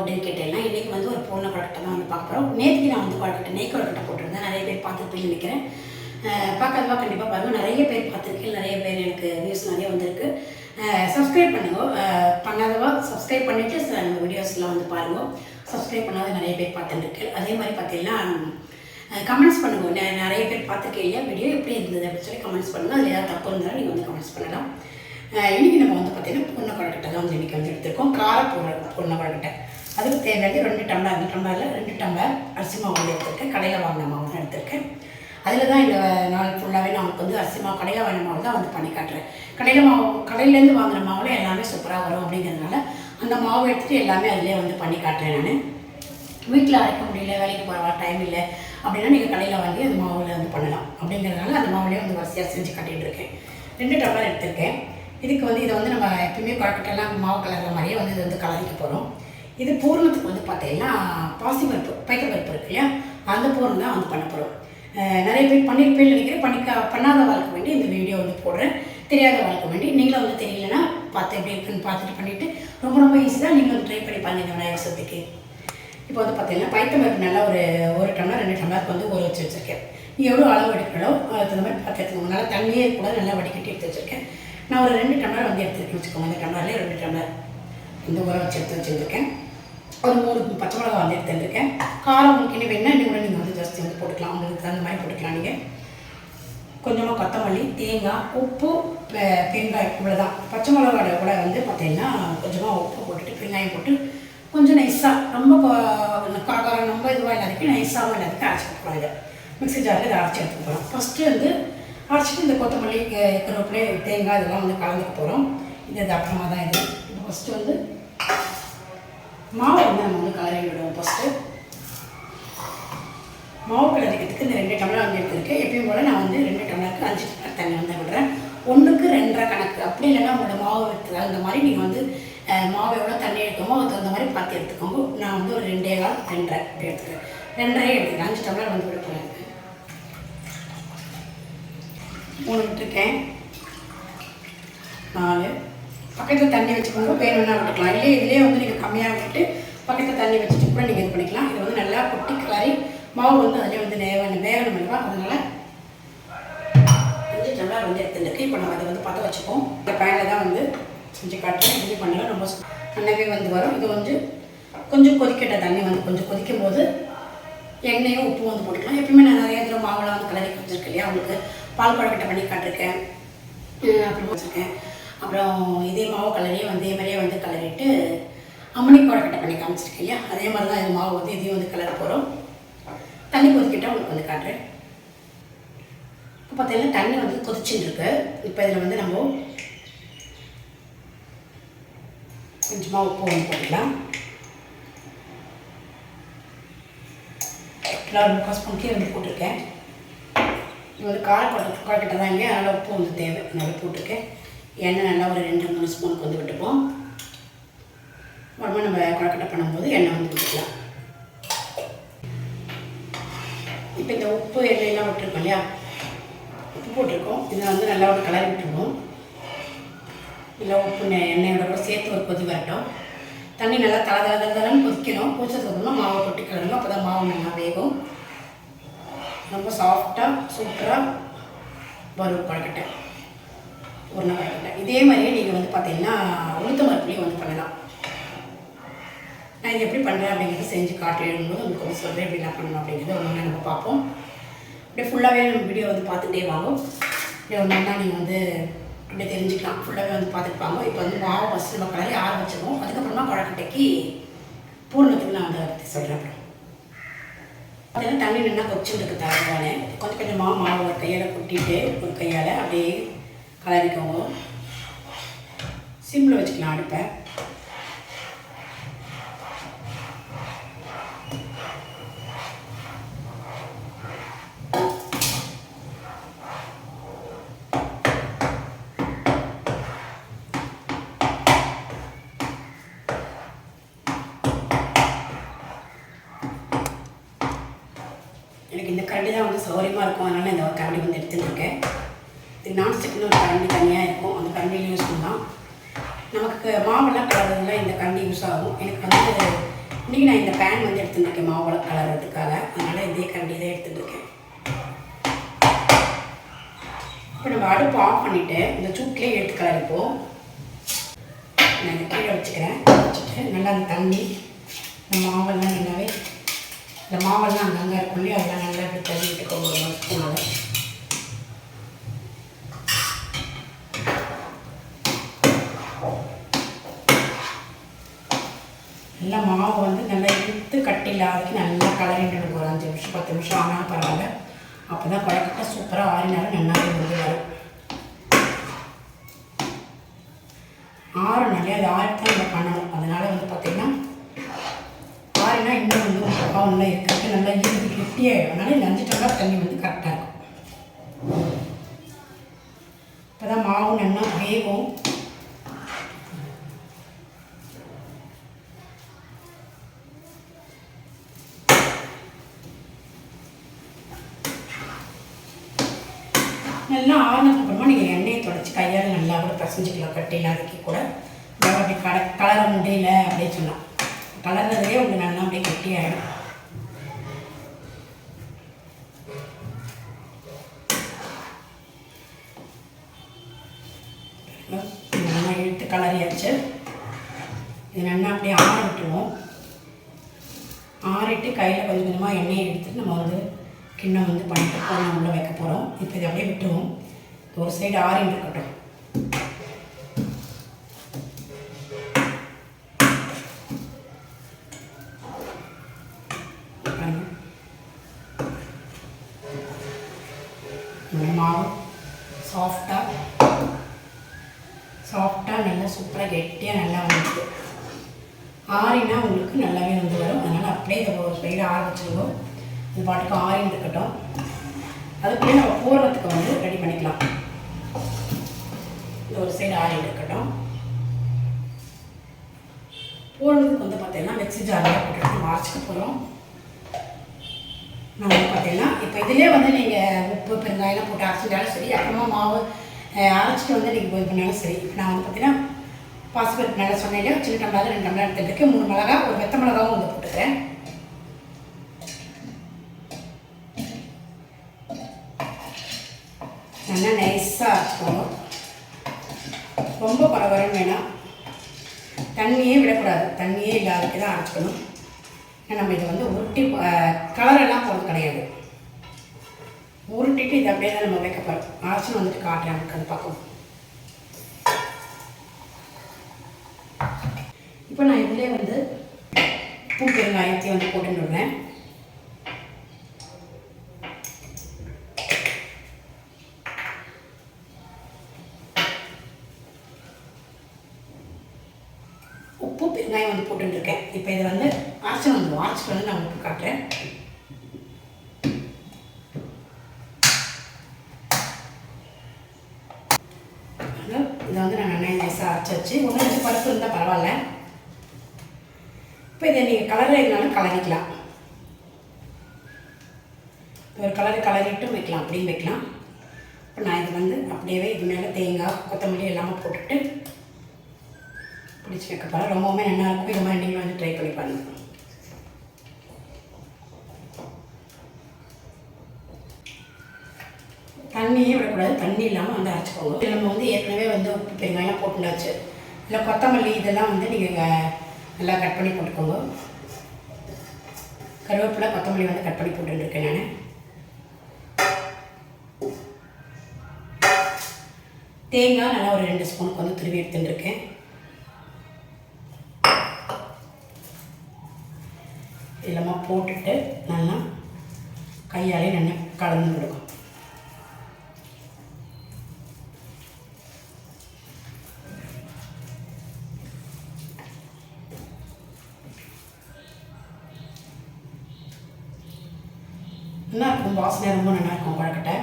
அப்படின்னு கேட்டேன்னா இன்றைக்கி வந்து ஒரு பூர்ண குழக்கட்டை தான் வந்து பார்க்க போகிறோம் நேற்றுக்கு நான் வந்து குழக்கட்டை நெய் குழக்கட்டை போட்டிருந்தேன். நிறைய பேர் பார்த்துருப்பீங்கன்னு நினைக்கிறேன். அஹ் கண்டிப்பாக பாருங்கள் நிறைய பேர் பார்த்துருக்கேன். நிறைய பேர் எனக்கு வியூஸ் நிறைய வந்திருக்கு. சப்ஸ்கிரைப் பண்ணுங்க. பண்ணாதவா சப்ஸ்கிரைப் பண்ணிவிட்டு நம்ம வீடியோஸ்லாம் வந்து பாருங்க. சப்ஸ்கிரைப் பண்ணாத நிறைய பேர் பார்த்துருக்கு அதே மாதிரி பார்த்தீங்கன்னா கமெண்ட்ஸ் பண்ணுங்க. நிறைய பேர் பார்த்துருக்கீங்க வீடியோ எப்படி இருந்தது அப்படின்னு சொல்லி கமெண்ட்ஸ் பண்ணுங்கள் அதில் ஏதாவது தப்பு இருந்தாலும் நீங்கள் வந்து கமெண்ட்ஸ் பண்ணலாம். இன்றைக்கி இன்னைக்கு நம்ம வந்து பார்த்தீங்கன்னா பொண்ணு குழக்கட்டை தான் வந்து இன்றைக்கி வந்து எடுத்திருக்கோம். கார பொண்ணு பொண்ணை குழக்கட்டை. அதுக்கு தேவையானது ரெண்டு டம்ளர் அந்த டம்ளரில் ரெண்டு டம்ளர் அரிசி மாவு வந்து எடுத்திருக்கேன். கடையில் வாங்கின மாவு தான் எடுத்திருக்கேன். அதில் தான் இந்த நாள் ஃபுல்லாகவே நான் வந்து அரிசி மாவு கடையில் வாங்கின மாவு தான் வந்து பண்ணி காட்டுறேன். கடையில் மாவு கடையிலேருந்து வாங்குகிற மாவில் எல்லாமே சூப்பராக வரும் அப்படிங்கிறதுனால அந்த மாவு எடுத்துகிட்டு எல்லாமே அதிலே வந்து பண்ணி காட்டுறேன் நான். வீட்டில் அரைக்க முடியல வேலைக்கு போகிற டைம் இல்லை அப்படின்னா நீங்கள் கடையில் வாங்கி அந்த மாவில் வந்து பண்ணலாம். அப்படிங்கிறதுனால அந்த மாவுலேயே வந்து வரிசையாக செஞ்சு காட்டிகிட்டு இருக்கேன். ரெண்டு டம்ளர் எடுத்திருக்கேன். இதுக்கு வந்து இதை வந்து நம்ம எப்பயுமே குழக்கட்டெல்லாம் மாவு கலர்ற மாதிரியே வந்து இது வந்து கலரிக்க போகிறோம் இது பூர்ணத்துக்கு வந்து பார்த்தீங்கன்னா பாசி பருப்பு பைத்த பருப்பு இருக்கு இல்லையா? அந்த பூரணம் தான் வந்து பண்ண போகிறோம் நிறைய பேர் பண்ணியிருப்பேன்னு நினைக்கிறேன். பண்ணிக்க பண்ணாத வாழ்க்கை வேண்டி இந்த வீடியோ வந்து போடுறேன். தெரியாத வாழ்க்கை வேண்டி. நீங்களும் வந்து தெரியலன்னா பார்த்து எப்படி இருக்குன்னு பார்த்துட்டு பண்ணிவிட்டு ரொம்ப ரொம்ப ஈஸி தான். நீங்கள் வந்து ட்ரை பண்ணி பாருங்க இந்த விநாயகர் சதுர்த்திக்கு. இப்போ வந்து பார்த்தீங்கன்னா பைத்தம் பருப்பு நல்லா ஒரு ஒரு டம்ளர் ரெண்டு டம்ளருக்கு வந்து ஊற வச்சு வச்சுருக்கேன். நீ எவ்வளோ அளவு எடுக்கிறோ அதுக்கு மாதிரி பார்த்து எடுத்துக்கோங்க. நல்லா தண்ணியே கூட நல்லா வடிகட்டி எடுத்து வச்சுருக்கேன். நான் ஒரு ரெண்டு டம்ளர் வந்து எடுத்துருக்கேன் வச்சுக்கோங்க. இந்த டம்ளர்லேயே ரெண்டு டம்ளர் இந்த ஊற வச்சு எடுத்து வச்சுருக்கேன். ஒரு மூணு பச்சை மிளகா வந்து எடுத்து வந்திருக்கேன் காரம் உங்களுக்கு என்ன வேணா இன்னும் கூட நீங்கள் வந்து ஜாஸ்தி வந்து போட்டுக்கலாம். உங்களுக்கு தகுந்த மாதிரி போட்டுக்கலாம் நீங்கள் கொஞ்சமாக கொத்தமல்லி தேங்காய் உப்பு தேங்காய் பெருங்காயம் இவ்வளோதான் பச்சை மிளகாட கூட வந்து பார்த்தீங்கன்னா கொஞ்சமாக உப்பு போட்டுட்டு பெருங்காயம் போட்டு கொஞ்சம் நைஸாக ரொம்ப காரம் ரொம்ப இதுவாக இல்லாததுக்கு நைஸாகவும் இல்லாததுக்கு அரைச்சி எடுத்துக்கலாம் இதை மிக்ஸி ஜாரில் இதை அரைச்சி எடுத்து போகிறோம் ஃபஸ்ட்டு வந்து அரைச்சிட்டு இந்த கொத்தமல்லி க- கருவேப்பிலை தேங்காய் இதெல்லாம் வந்து கலந்துக்க போகிறோம் இது இது அப்புறமா தான் இது. ஃபஸ்ட்டு வந்து மாவை வந்து நம்ம வந்து கலரி விடுவோம் ஃபஸ்ட்டு மாவு கலரிக்கிறதுக்கு இந்த ரெண்டு டம்ளர் வந்து எடுத்துருக்கேன் எப்பயும் போல் நான் வந்து ரெண்டு டம்ளருக்கு அஞ்சு டம்ளர் தண்ணி வந்து விடுறேன். ஒன்றுக்கு ரெண்டரை கணக்கு. அப்படி இல்லைன்னா உங்களோட மாவு எடுத்து அந்த மாதிரி நீங்கள் வந்து மாவு எவ்வளோ தண்ணி எடுக்கமோ அதுக்கு தகுந்த மாதிரி பார்த்து எடுத்துக்கோங்க. நான் வந்து ஒரு ரெண்டே கால் ரெண்டரை இப்படி எடுத்துக்கிறேன். ரெண்டரை எடுத்துக்கிறேன். அஞ்சு டம்ளர் வந்து விட போகிறேன் மூணு விட்டுருக்கேன். நாலு. பக்கத்தில் தண்ணி வச்சுக்கோங்க வேணும்னா விட்டுக்கலாம் இல்லையே இதுலேயே வந்து நீங்கள் கம்மியாக விட்டுட்டு பக்கத்தில் தண்ணி வச்சுட்டு கூட நீங்கள் இது பண்ணிக்கலாம். இது வந்து நல்லா கொட்டி கிளறி மாவு வந்து அதிலே வந்து வேகணும் வேகணும் இல்லைவா அதனால் கொஞ்சம் நல்லா வந்து எடுத்துருக்கு இப்போ நம்ம அதை வந்து பற்ற வச்சுப்போம். இந்த பேனில் தான் வந்து செஞ்சு காட்டுறேன். இது பண்ணலாம் ரொம்ப நல்லாவே வந்து வரும். இது வந்து கொஞ்சம் கொதிக்கட்ட தண்ணி வந்து கொஞ்சம் கொதிக்கும் போது எண்ணெயும் உப்பு வந்து போட்டுக்கலாம். எப்பயுமே நான் நிறைய தடவை மாவுலாம் வந்து கலரி வச்சுருக்கேன் இல்லையா? உங்களுக்கு பால் குழக்கட்டை பண்ணி காட்டிருக்கேன். அப்புறம் வச்சுருக்கேன். அப்புறம் இதே மாவு கலரையே வந்து இதே மாதிரியே வந்து கலரிட்டு அம்மணி குழக்கட்டை பண்ணி காமிச்சிருக்கேன் இல்லையா? அதே மாதிரி தான் இது மாவு வந்து இதையும் வந்து கலர் போகிறோம் தண்ணி கொதிக்கிட்டால் உங்களுக்கு வந்து காட்டுறேன். இப்போ பார்த்தீங்கன்னா தண்ணி வந்து கொதிச்சுட்டு இருக்கு இப்போ இதில் வந்து நம்ம கொஞ்சமாக உப்பு வந்து போட்டுக்கலாம். நான் முக்கால் ஸ்பூன்கே வந்து போட்டிருக்கேன். இது வந்து கார குழக்கட்டை தான் இல்லையா? அதனால் உப்பு வந்து தேவை. நல்லா போட்டிருக்கேன். எண்ணெய் நல்லா ஒரு ரெண்டு மூணு ஸ்பூனுக்கு வந்து விட்டுப்போம். உடம்பு நம்ம குழக்கட்டை பண்ணும்போது எண்ணெய் வந்து விட்டுக்கலாம் இப்போ இந்த உப்பு எண்ணெயெல்லாம் விட்டுருக்கோம் இல்லையா? உப்பு போட்டிருக்கோம். இதை வந்து நல்லா ஒரு கலர் விட்டுருவோம். இல்லை உப்பு எண்ணெயோட கூட சேர்த்து ஒரு கொதி வரட்டும். தண்ணி நல்லா தல தல தல கொதிக்கணும். கொதிச்சதுக்கு மாவை கொட்டி கிளறணும் அப்போ தான் மாவு நல்லா வேகும். ரொம்ப சாஃப்டாக சூப்பராக வரும் குழக்கட்டை. உருளை குழக்கட்டை இதே மாதிரியே நீங்கள் வந்து பார்த்தீங்கன்னா உளுத்த மரப்புலையும் வந்து பண்ணலாம். நான் இது எப்படி பண்ணுறேன் அப்படிங்கிறது செஞ்சு காட்டுறேன்னு உங்களுக்கு வந்து சொல்கிறேன் எப்படி நான் பண்ணணும் அப்படிங்கிறத ஒன்று நம்ம பார்ப்போம். அப்படியே ஃபுல்லாகவே நம்ம வீடியோ வந்து பார்த்துட்டே வாங்கும் அப்படியே ஒன்று நீங்கள் வந்து அப்படியே தெரிஞ்சுக்கலாம். ஃபுல்லாகவே வந்து பார்த்துட்டு வாங்க. இப்போ வந்து மாவு ஃபஸ்ட்டு நம்ம கலரி ஆற வச்சிருவோம். அதுக்கப்புறமா குழக்கட்டைக்கு பூர்ணத்துக்கு நான் அதை பற்றி சொல்கிறேன் அப்புறம். பார்த்தீங்கன்னா தண்ணி நின்னா கொச்சிருக்கு தரவானே கொஞ்சம் கொஞ்சமாக மாவு ஒரு கையால் கொட்டிட்டு ஒரு கையால் அப்படியே கலரிக்கோங்க சிம்மில் வச்சுக்கலாம் அடுப்பை. எனக்கு இந்த கரண்டி தான் வந்து சௌகரியமாக இருக்கும். அதனால் இந்த கரண்டி வந்து எடுத்துருக்கேன் இது நான்ஸ்டிக்னு ஒரு கரண்டி தனியாக இருக்கும் அந்த கரண்டியில் யூஸ் பண்ணலாம் நமக்கு மாவெல்லாம் கலர்றதுல இந்த கண்டி யூஸ் ஆகும் எனக்கு வந்து இன்றைக்கி நான் இந்த பேன் வந்து கலர்றதுக்காக. அதனால் இதே கண்டி தான் எடுத்துகிட்டு இருக்கேன் இப்போ நம்ம அடுப்பு ஆஃப் பண்ணிவிட்டு இந்த சூட்லேயே எடுத்து கலரிப்போம் நான் கீழே வச்சுக்கிறேன். வச்சுட்டு நல்லா அந்த தண்ணி இந்த மாவெல்லாம் நல்லாவே இந்த மாவெல்லாம் அங்கங்கே இருக்கும் இல்லையா? அதெல்லாம் நல்லா இப்படி தண்ணி விட்டுக்கோங்க ஒரு ஸ்பூனால். நல்லா மாவு இல்லாத நல்லா நல்லா கலரிட்டு ஒரு அஞ்சு நிமிஷம் பத்து நிமிஷம் ஆனாலும் பரவாயில்ல. அப்போ தான் குழக்கட்ட சூப்பராக ஆறினாலும் நல்லாவே வந்து வரும். நிறையா அது ஆறித்தான் நம்ம பண்ணணும். அதனால் வந்து பார்த்திங்கன்னா ஆறினா இன்னும் வந்து பக்கம் நல்லா இருக்கிறது நல்லா இருந்து கெட்டியாகிடும் அதனால இந்த டம்ளர் தண்ணி வந்து கரெக்டாக இருக்கும். இப்போ தான் மாவு நல்லா வேகும் நல்லா ஆறுனதுக்கு அப்புறமா நீங்கள் எண்ணெயை தொடச்சி கையால் நல்லா கூட பசஞ்சிக்கலாம் கட்டியில் அதுக்கு கூட. நல்லா அப்படி கல கலர முடியல அப்படின்னு சொன்னான். கலர்றதுலேயே உங்களுக்கு நல்லா அப்படியே கெட்டியாயிடும் நல்லா இழுத்து கலரியாச்சு இது நல்லா அப்படியே ஆற விட்டுருவோம் ஆறிட்டு கையில் கொஞ்சம் கொஞ்சமாக எண்ணெயை எடுத்துட்டு நம்ம வந்து கிண்ணம் வந்து பண்ணிட்டு கோலம் உள்ளே வைக்க போகிறோம் இப்போ இதை அப்படியே விட்டுருவோம் ஒரு சைடு ஆறின்னு இருக்கட்டும். சாஃப்டாக நல்லா சூப்பராக கெட்டியாக நல்லா வந்துருக்கு. ஆறினா உங்களுக்கு நல்லாவே வந்து வரும். அதனால் அப்படியே இதை ஒரு சைடு ஆற வச்சுருவோம் இது பாட்டுக்கு ஆறின்னு இருக்கட்டும். அதுக்குள்ளே நம்ம போடுறதுக்கு வந்து ரெடி பண்ணிக்கலாம். இந்த ஒரு சைடு ஆறின்னு இருக்கட்டும். போடுறதுக்கு வந்து பார்த்தீங்கன்னா மிக்ஸி ஜாலியாக போட்டு நம்ம அரைச்சிக்க போகிறோம் நான் வந்து பார்த்தீங்கன்னா இப்போ இதிலே வந்து நீங்கள் உப்பு பெருங்காயெல்லாம் போட்டு அரைச்சிட்டாலும் சரி அப்புறமா மாவு அரைச்சிட்டு வந்து நீங்கள் இது பண்ணாலும் சரி. இப்போ நான் வந்து பார்த்தீங்கன்னா பாசிபருப்பு நல்லா சொன்னேன் சின்ன டம்ளர் ரெண்டு டம்ளர் எடுத்துருக்கு மூணு மிளகா ஒரு வெத்த மிளகாவும் வந்து போட்டுக்கிறேன். நல்லா நைஸாக அரைச்சிக்கணும் ரொம்ப பரபரன்னு வேணாம் தண்ணியே விடக்கூடாது. தண்ணியே இல்லாததுக்கு தான் அரைச்சிக்கணும் ஏன்னா நம்ம இதை வந்து உருட்டி கலரெல்லாம் போகிறது கிடையாது. உருட்டிட்டு இதை அப்படியே தான் நம்ம வைக்க போகிறோம் அரைச்சி வந்துட்டு காட்டுறேன் நமக்கு அது பக்கம். இப்போ நான் இதிலே வந்து பூ பெருங்காயத்தையும் வந்து போட்டு விடுறேன் உப்பு பெருங்காயம் வந்து போட்டுருக்கேன் இப்போ இதை வந்து அரைச்சி வந்துடும் அரைச்சிட்டு வந்து நான் உப்பு காட்டுறேன் அதனால இதை வந்து நான் நல்லா நைஸாக அரைச்சி வச்சு ஒன்று ரெண்டு பருப்பு இருந்தால் பரவாயில்ல இப்போ இதை நீங்கள் கலரினாலும் கலரிக்கலாம். ஒரு கலர் கலரிட்டும் வைக்கலாம் அப்படியும் வைக்கலாம். இப்போ நான் இது வந்து அப்படியே இது மேலே தேங்காய் கொத்தமல்லி எல்லாமே போட்டுட்டு பிடிச்சி வைக்க போகிறேன் ரொம்பவுமே நல்லா இருக்கும். இது மாதிரி நீங்களும் வந்து ட்ரை பண்ணி பாருங்கள் தண்ணியே விடக்கூடாது. தண்ணி இல்லாமல் வந்து அரைச்சிக்கோங்க. இதில் நம்ம வந்து ஏற்கனவே வந்து உப்பு பெருங்காயம் போட்டுண்டாச்சு இல்லை கொத்தமல்லி இதெல்லாம் வந்து நீங்கள் நல்லா கட் பண்ணி போட்டுக்கோங்க. கருவேப்பிலை கொத்தமல்லி வந்து கட் பண்ணி போட்டுருக்கேன் நான். தேங்காய் நல்லா ஒரு ரெண்டு ஸ்பூனுக்கு வந்து துருவி எடுத்துட்டுருக்கேன் இதெல்லாம் போட்டுட்டு நல்லா கையாலே நல்லா கலந்து கொடுக்கும். இருக்கும் வாசனை ரொம்ப நல்லா இருக்கும் குழக்கட்டை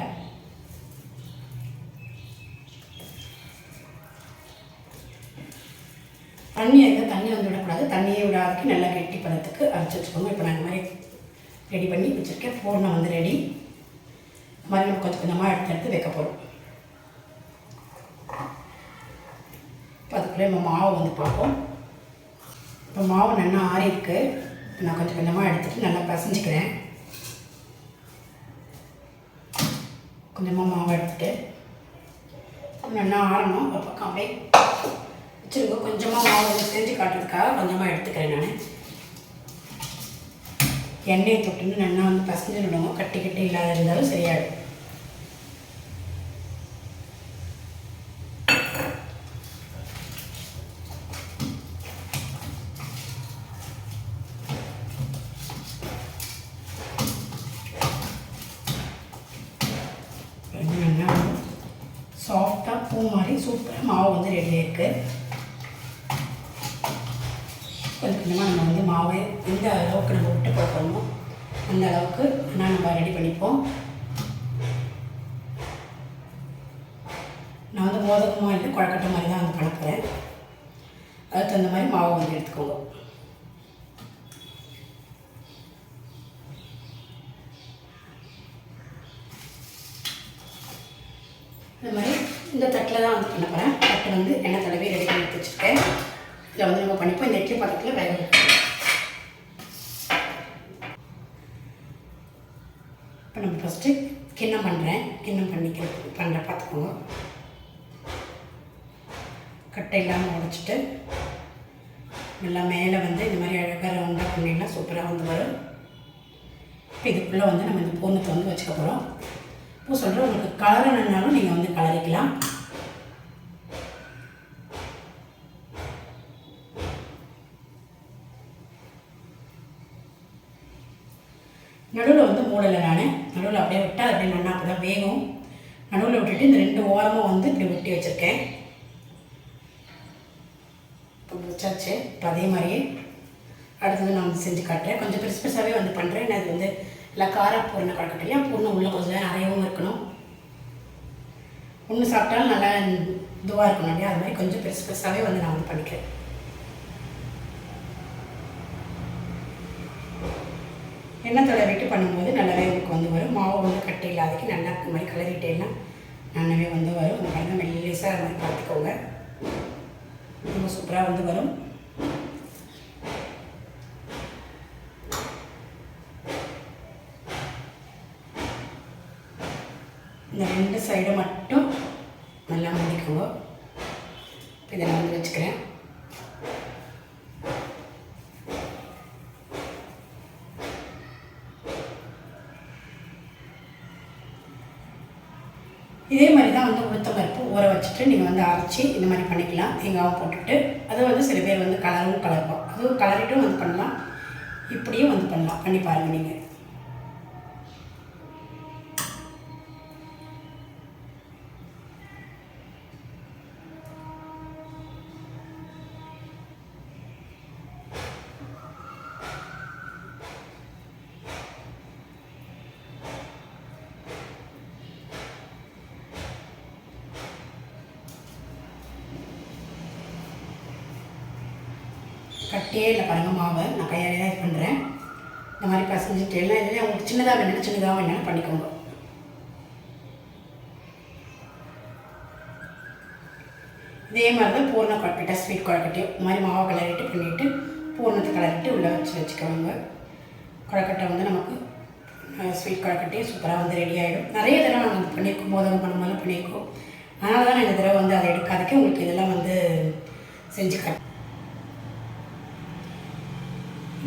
தண்ணி இருந்தால் தண்ணி வந்து விடக்கூடாது. தண்ணியை விடாததுக்கு நல்லா கெட்டி பதத்துக்கு அரைச்சி வச்சுக்கோங்க. இப்போ நான் இந்த மாதிரி ரெடி பண்ணி வச்சுருக்கேன். பூர்ணம் வந்து ரெடி இந்த மாதிரி நம்ம கொஞ்சம் கொஞ்சமாக எடுத்து எடுத்து வைக்க போகிறோம் இப்போ அதுக்குள்ளே நம்ம மாவு வந்து பார்ப்போம். இப்போ மாவு நல்லா ஆறி இருக்குது நான் கொஞ்சம் கொஞ்சமாக எடுத்துகிட்டு நல்லா பசஞ்சிக்கிறேன். கொஞ்சமாக மாவு எடுத்துட்டு நல்லா ஆறணும் ஒரு பக்கம் அப்படியே வச்சுருங்க. கொஞ்சமாக மாவு வந்து செஞ்சு காட்டுறதுக்காக கொஞ்சமாக எடுத்துக்கிறேன் நான். எண்ணெயை தொட்டுன்னு நல்லா வந்து பசஞ்சு விடுவோம் கட்டி கட்டி இல்லாத இருந்தாலும் சரியாயிடும் நல்லா சாஃப்டாக சூப்பராக மாவு வந்து ரெடி இருக்குது கொஞ்சம் கொஞ்சமாக நம்ம வந்து மாவு எந்த அளவுக்கு நம்ம விட்டு போடுறோமோ அந்த அளவுக்கு நான் நம்ம ரெடி பண்ணிப்போம். நான் வந்து மோதகமாக இல்லை குழக்கட்ட மாதிரி தான் வந்து பண்ண அதுக்கு தகுந்த மாதிரி மாவு வந்து எடுத்துக்கோங்க. இந்த மாதிரி இந்த தட்டில் தான் வந்து பண்ண போகிறேன் தட்டு வந்து எண்ணெய் தடவி ரெடி பண்ணி எடுத்து வச்சுருக்கேன். இதில் வந்து நம்ம பண்ணிப்போம். இந்த இட்லி பாத்திரத்தில் வேக இப்போ நம்ம ஃபஸ்ட்டு கிண்ணம் பண்ணுறேன் கிண்ணம் பண்ணிக்கிறது பண்ணுற பார்த்துக்கோங்க கட்டை இல்லாமல் உடைச்சிட்டு நல்லா மேலே வந்து இந்த மாதிரி அழகாக ரவுண்டாக பண்ணிங்கன்னா சூப்பராக வந்து வரும். இப்போ இதுக்குள்ளே வந்து நம்ம இந்த பூர்ணத்தை வந்து வச்சுக்க போகிறோம் இப்போ சொல்கிறேன் உங்களுக்கு கலரணுன்னாலும் நீங்கள் வந்து கலரிக்கலாம். நடுவில் வந்து மூடலை நான். நடுவில் அப்படியே விட்டால் அப்படியே நல்லா அப்போ தான் வேகும். நடுவில் விட்டுட்டு இந்த ரெண்டு ஓரமும் வந்து இப்படி ஒட்டி வச்சுருக்கேன். இப்போ வச்சாச்சு இப்போ அதே மாதிரியே அடுத்தது நான் வந்து செஞ்சு காட்டுறேன். கொஞ்சம் பெருசு பெருசாகவே வந்து பண்ணுறேன் ஏன்னா இது வந்து இல்லை காரா பூர்ண கலக்கட்டையா பூர்ணம் உள்ள கொஞ்சம் நேரம் நிறையவும் இருக்கணும்? ஒன்று சாப்பிட்டாலும் நல்லா இதுவாக இருக்கணும். இல்லையா அது மாதிரி கொஞ்சம் பெருசு பெருசாகவே வந்து நான் வந்து பண்ணிக்கிறேன். எண்ணெய் தடவிட்டு பண்ணும்போது நல்லாவே உங்களுக்கு வந்து வரும். மாவு வந்து கட்டி இல்லாதக்கு நல்லா இந்த மாதிரி கலரிட்டேன்னா நல்லாவே வந்து வரும். இந்த பாருங்க மெல்லிசாக அது மாதிரி பார்த்துக்கோங்க ரொம்ப சூப்பராக வந்து வரும் இந்த ரெண்டு சைடு மட்டும் நல்லா மூடிக்கோங்க இப்போ இதை நான் வந்து வச்சுக்கிறேன் இதே மாதிரி ஊற வச்சுட்டு நீங்கள் வந்து அரைச்சி இந்த மாதிரி பண்ணிக்கலாம். தேங்காவும் போட்டுட்டு. அது வந்து சில பேர் வந்து கலரும் கலர்ப்போம் அதுவும் கலரிட்டும் வந்து பண்ணலாம். இப்படியும் வந்து பண்ணலாம். பண்ணி பாருங்கள் நீங்கள் இந்த மாதிரி பசஞ்சிட்டு எல்லாம் இதுலேயே உங்களுக்கு சின்னதாக வேணும் சின்னதாக வேணும் பண்ணிக்கோங்க. இதே மாதிரி தான் பூர்ண கொழக்கட்டை ஸ்வீட் கொழக்கட்டையும் இந்த மாதிரி மாவை கலரிட்டு பண்ணிவிட்டு பூர்ணத்தை கலரிட்டு உள்ளே வச்சு வச்சுக்கோங்க. கொழக்கட்டை வந்து நமக்கு ஸ்வீட் கொழக்கட்டையும் சூப்பராக வந்து ரெடி ஆகிடும் நிறைய தடவை நாங்கள் வந்து பண்ணியிருக்கோம் மோதகம் பண்ணும்போது பண்ணியிருக்கோம் அதனால தான் நான் இந்த தடவை வந்து அதை எடுக்காதக்கு உங்களுக்கு இதெல்லாம் வந்து செஞ்சு காட்டு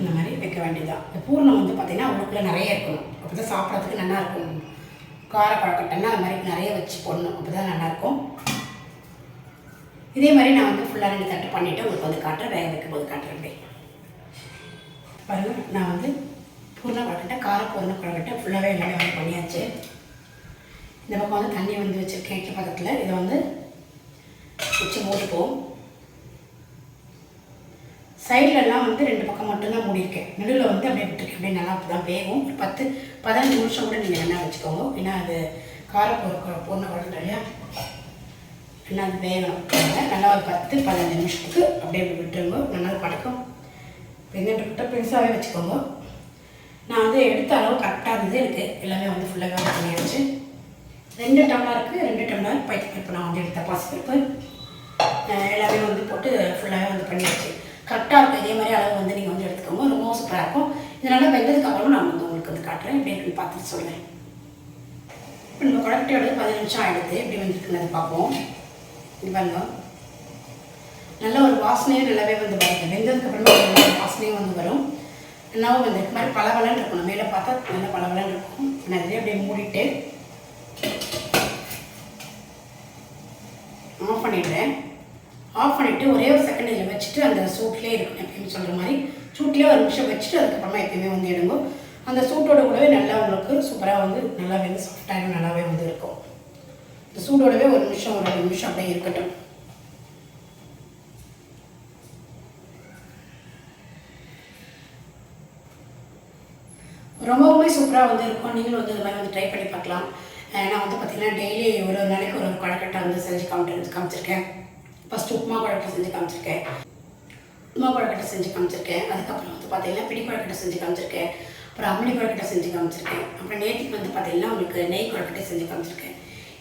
இந்த மாதிரி வைக்க வேண்டியதுதான் இந்த பூர்ணம் வந்து பார்த்திங்கன்னா உள்ளுக்குள்ளே நிறைய இருக்கணும். அப்போ தான் சாப்பிட்றதுக்கு நல்லா இருக்கும். கார கொழக்கட்டைன்னா அது மாதிரி நிறைய வச்சு போடணும். அப்போ தான் நல்லாயிருக்கும் இதே மாதிரி நான் வந்து ஃபுல்லாக ரெண்டு தட்டு பண்ணிவிட்டு உங்களுக்கு வந்து காட்டுறேன். வேக வைக்கும் போது காட்டுறேன். பாருங்கள் நான் வந்து பூர்ண கொழக்கட்டை கார பூர்ண கொழக்கட்டை ஃபுல்லாகவே எல்லாமே வந்து பண்ணியாச்சு. இந்த பக்கம் வந்து தண்ணி வந்து வச்சுருக்கேன். இட்லி பக்கத்தில். இதை வந்து வச்சு மூடிப்போம் சைட்லலாம் வந்து ரெண்டு பக்கம் மட்டும்தான் மூடியிருக்கேன். நடுவில் வந்து அப்படியே விட்டுருக்கேன். அப்படியே நல்லா தான் வேகும். ஒரு பத்து பதினஞ்சு நிமிஷம் கூட நீங்கள் எண்ணெய் வச்சுக்கோங்க. ஏன்னா அது காரப்பொரு பூர்ண குழந்தை இல்லையா? நல்லா அது வேகணும். நல்லா ஒரு பத்து பதினஞ்சு நிமிஷத்துக்கு அப்படியே விட்டுருங்க. நல்லா பழக்கம். வெங்காயம் பெருசாகவே வச்சுக்கோங்க. நான் வந்து எடுத்த அளவு கரெக்டாக இருந்தது. எனக்கு எல்லாமே வந்து ஃபுல்லாக பண்ணியாச்சு ரெண்டு டம்ளருக்கு ரெண்டு டம்ளர் பைத்தப்பருப்பு நான் வந்து எடுத்த பாசிப்பருப்பு. எல்லாமே வந்து போட்டு ஃபுல்லாகவே வந்து பண்ணியாச்சு. கரெக்டாக இருக்கும் இதே மாதிரி அளவு வந்து நீங்கள் வந்து எடுத்துக்கோங்க. ரொம்ப சூப்பராக இருக்கும். இது நல்லா வெந்ததுக்கு நான் வந்து உங்களுக்கு வந்து காட்டுறேன். எப்படி இருக்குன்னு பார்த்துட்டு சொல்கிறேன் இப்போ நம்ம குழக்கட்டை எடுத்து பதினஞ்சு நிமிஷம் ஆகிடுது எப்படி வந்துருக்குன்னு பார்ப்போம். இது பாருங்க. நல்ல ஒரு வாசனையும் நல்லாவே வந்து வருது. வெந்ததுக்கு அப்புறமா வாசனையும் வந்து வரும். நல்லாவும் வந்து இது மாதிரி பளபளன்னு இருக்கணும் மேலே பார்த்தா நல்ல பளபளன்னு இருக்கும். நான் இதிலே அப்படியே மூடிட்டு ஆஃப் பண்ணிடுறேன். ஆஃப் பண்ணிவிட்டு ஒரே ஒரு செகண்ட் இதில் வச்சுட்டு அந்த சூட்லேயே இருக்கும் எப்பயுமே சொல்கிற மாதிரி. சூட்லேயே ஒரு நிமிஷம் வச்சுட்டு அதுக்கப்புறமா எப்பயுமே வந்து எடுங்க அந்த சூட்டோட கூடவே நல்லா உங்களுக்கு சூப்பராக வந்து நல்லாவே வந்து சாஃப்டாக நல்லாவே வந்து இருக்கும். இந்த சூடோடவே ஒரு நிமிஷம் ஒரு ரெண்டு நிமிஷம் அப்படியே இருக்கட்டும். ரொம்பவுமே சூப்பராக வந்து இருக்கும். நீங்களும் வந்து இது மாதிரி வந்து ட்ரை பண்ணி பார்க்கலாம். நான் வந்து பார்த்தீங்கன்னா டெய்லி ஒரு ஒரு நாளைக்கு ஒரு கொழக்கட்டை வந்து செஞ்சு காமிட்டு காமிச்சிருக்கேன். ஃபஸ்ட்டு உப்புமா குழக்கட்டை செஞ்சு காமிச்சிருக்கேன். உப்புமா குழக்கட்டை செஞ்சு காமிச்சிருக்கேன். அதுக்கப்புறம் வந்து பார்த்தீங்கன்னா பிடி குழக்கட்டை செஞ்சு காமிச்சிருக்கேன். அப்புறம் அம்மணி குழக்கட்டை செஞ்சு காமிச்சிருக்கேன். அப்புறம் நேற்றுக்கு வந்து பார்த்தீங்கன்னா உங்களுக்கு நெய் குழக்கட்டை செஞ்சு காமிச்சிருக்கேன்.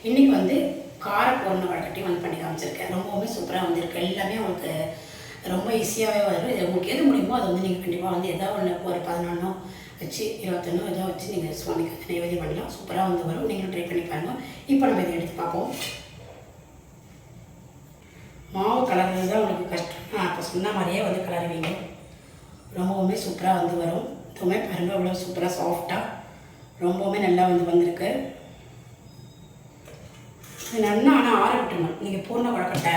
இன்றைக்கி வந்து கார பூர்ண குழக்கட்டையும் வந்து பண்ணி காமிச்சிருக்கேன். ரொம்பவுமே சூப்பராக வந்திருக்கு. எல்லாமே உங்களுக்கு ரொம்ப ஈஸியாகவே வரும். இது உங்களுக்கு எது முடியுமோ அதை வந்து நீங்கள் கண்டிப்பாக வந்து எதாவது ஒன்று ஒரு பதினொன்றோ வச்சு இருபத்தொன்னோ ஏதோ வச்சு நீங்கள் சுவாமிக்கு வந்து நைவேத்தியம் பண்ணலாம். சூப்பராக வந்து வரும். நீங்களும் ட்ரை பண்ணி பாருங்கள் இப்போ நம்ம இதை எடுத்து பார்ப்போம். மாவு கலர்றது தான் உங்களுக்கு கஷ்டம். நான் அப்போ சொன்ன மாதிரியே வந்து கலருவீங்க. ரொம்பவுமே சூப்பராக வந்து வரும். இதுவுமே பாருங்கள் அவ்வளோ சூப்பராக சாஃப்டாக ரொம்பவுமே நல்லா வந்து வந்திருக்கு. இது நல்லா ஆனால் ஆற விட்டுணும் நீங்கள் பூர்ண கொழக்கட்டை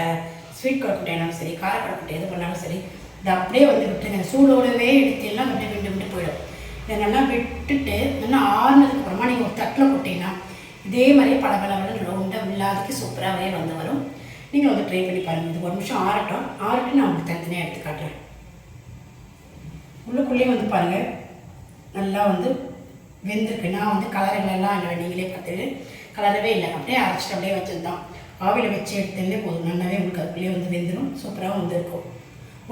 ஸ்வீட் கொழக்கட்டைனாலும் சரி கார கொழக்கட்டை எது பண்ணாலும் சரி இதை அப்படியே வந்து விட்டுருங்க. சூடோடவே எடுத்தெல்லாம் அப்படியே விட்டு விட்டு போயிடும். இதை நல்லா விட்டுட்டு நல்லா ஆறுனதுக்கப்புறமா நீங்கள் ஒரு தட்டில் கொட்டிங்கன்னா இதே மாதிரியே பல பல பல ரவுண்டாக இல்லாததுக்கு சூப்பராகவே வந்து வரும். நீங்கள் வந்து ட்ரை பண்ணி பாருங்கள் இது ஒரு நிமிஷம் ஆறட்டும். ஆறட்டும் நான் உங்களுக்கு தனித்தனியாக எடுத்து காட்டுறேன். உள்ளுக்குள்ளேயே வந்து பாருங்கள் நல்லா வந்து வெந்திருக்கு. நான் வந்து கலர் இல்லைலாம் இல்லை நீங்களே பார்த்துட்டு கலரவே இல்லை. அப்படியே அரைச்சிட்டு அப்படியே வச்சுருந்தோம் ஆவியில் வச்சு எடுத்தாலே போதும். நல்லாவே உங்களுக்கு அதுக்குள்ளேயே வந்து வெந்துடும் சூப்பராக வந்துருக்கும்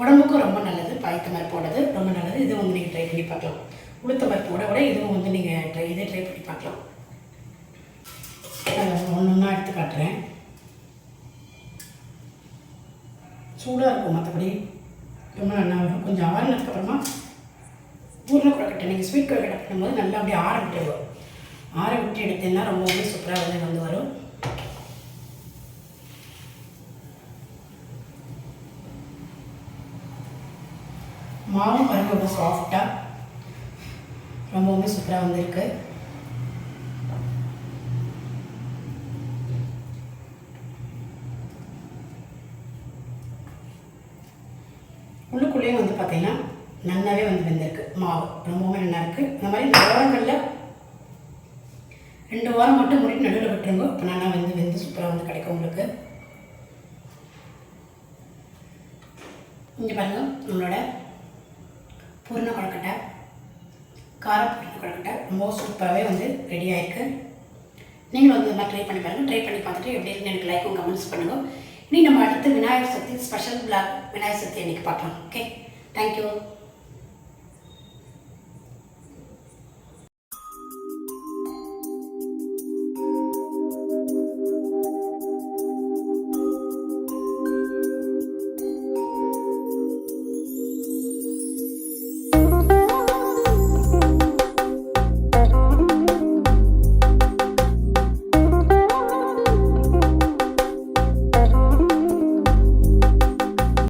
உடம்புக்கும் ரொம்ப நல்லது. பாய்த்த மாதிரி போடுறது ரொம்ப நல்லது. இது வந்து நீங்கள் ட்ரை பண்ணி பார்க்கலாம். உளுத்த போட விட இதுவும் வந்து நீங்கள் ட்ரை இதே ட்ரை பண்ணி பார்க்கலாம். ஒன்று ஒன்றா எடுத்து காட்டுறேன். சூடாக இருக்கும் மற்றபடி ரொம்ப நல்லா வரும் கொஞ்சம் ஆறுனதுக்கு அப்புறமா நீங்கள் ஸ்வீட் குழக்கட்டை பண்ணும்போது நல்லா அப்படியே ஆற விட்டு வரும் ஆற விட்டு எடுத்தீங்கன்னா ரொம்பவுமே சூப்பராக வந்து வந்து வரும். மாவும் பாருங்க ரொம்ப சாஃப்டாக ரொம்பவுமே சூப்பராக வந்திருக்கு உள்ளுக்குள்ளேயும் வந்து பார்த்தீங்கன்னா நல்லாவே வந்து வெந்திருக்கு. மாவு. ரொம்பவுமே நல்லா இருக்குது இந்த மாதிரி இந்த வாரங்களில் ரெண்டு வாரம் மட்டும் முடிட்டு நடுவில் விட்டுருங்க. இப்போ நல்லா வந்து வெந்து சூப்பராக வந்து கிடைக்கும் உங்களுக்கு. இங்கே பாருங்கள் நம்மளோட பூர்ண கொழக்கட்டை கார பூர்ண கொழக்கட்டை ரொம்ப சூப்பராகவே வந்து ரெடி ஆகிருக்கு நீங்களும் வந்து இந்த மாதிரி ட்ரை பண்ணி பாருங்கள் ட்ரை பண்ணி பார்த்துட்டு எப்படி இருக்குன்னு எனக்கு லைக்கும் கமெண்ட்ஸ் பண்ணுங்கள் இனி நம்ம அடுத்து விநாயகர் சதுர்த்தி ஸ்பெஷல் பிளாக் விநாயகர் சதுர்த்தி அன்றைக்கி பார்க்கலாம். Okay thank you